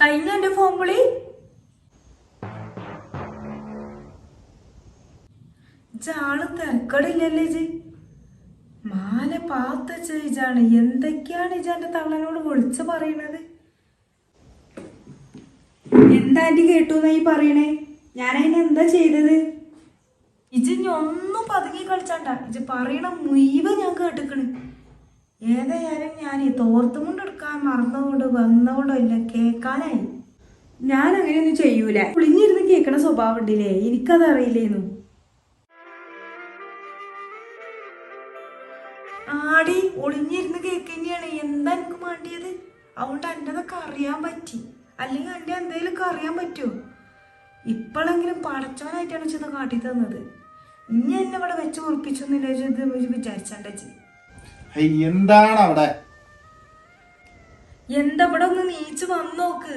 കഴിഞ്ഞ എന്റെ ഫോൺ വിളി ആൾ തിരക്കടില്ലല്ലേ ജി മാല പാത്ത ചേജാണ് എന്തൊക്കെയാണ് ഇജാന്റെ തള്ളനോട് വിളിച്ചു പറയണത്? എന്താ ആന്റി കേട്ടു ഈ പറയണേ? ഞാൻ അതിന് എന്താ ചെയ്തത്? ഇജ് ഇനി ഒന്നും പതുങ്ങി കളിച്ചാണ്ട. ഇജ് പറയണ മുഴുവൻ ഞാൻ കേട്ടിക്കണ്. ഏതായാലും ഞാൻ ഈ എടുക്കാൻ മറന്നുകൊണ്ട് വന്നോണ്ടോ ഇല്ല കേൾക്കാനായി. ഞാൻ അങ്ങനെയൊന്നും ചെയ്യൂല. ഒളിഞ്ഞിരുന്ന് കേൾക്കണ സ്വഭാവം ഉണ്ടില്ലേ? എനിക്കത് അറിയില്ലേന്നു ആടി ഒളിഞ്ഞിരുന്ന് കേക്കന്നെയാണ് എന്താ എനിക്ക് വേണ്ടിയത് അതുകൊണ്ട് എന്റെതൊക്കെ അറിയാൻ പറ്റി. അല്ലെങ്കിൽ എന്റെ എന്തെങ്കിലുമൊക്കെ അറിയാൻ പറ്റുമോ ഇപ്പോഴെങ്കിലും പടച്ചവനായിട്ടാണ് ചെന്ന് കാട്ടി തന്നത്. ഇനി എന്നെ അവിടെ വെച്ച് ഉറപ്പിച്ചൊന്നുമില്ല വിചാരിച്ചാണ്ടി എന്താണ് അവിടെ? എന്താ ഇവിടെ ഒന്ന് നീച്ചു വന്നോക്ക്?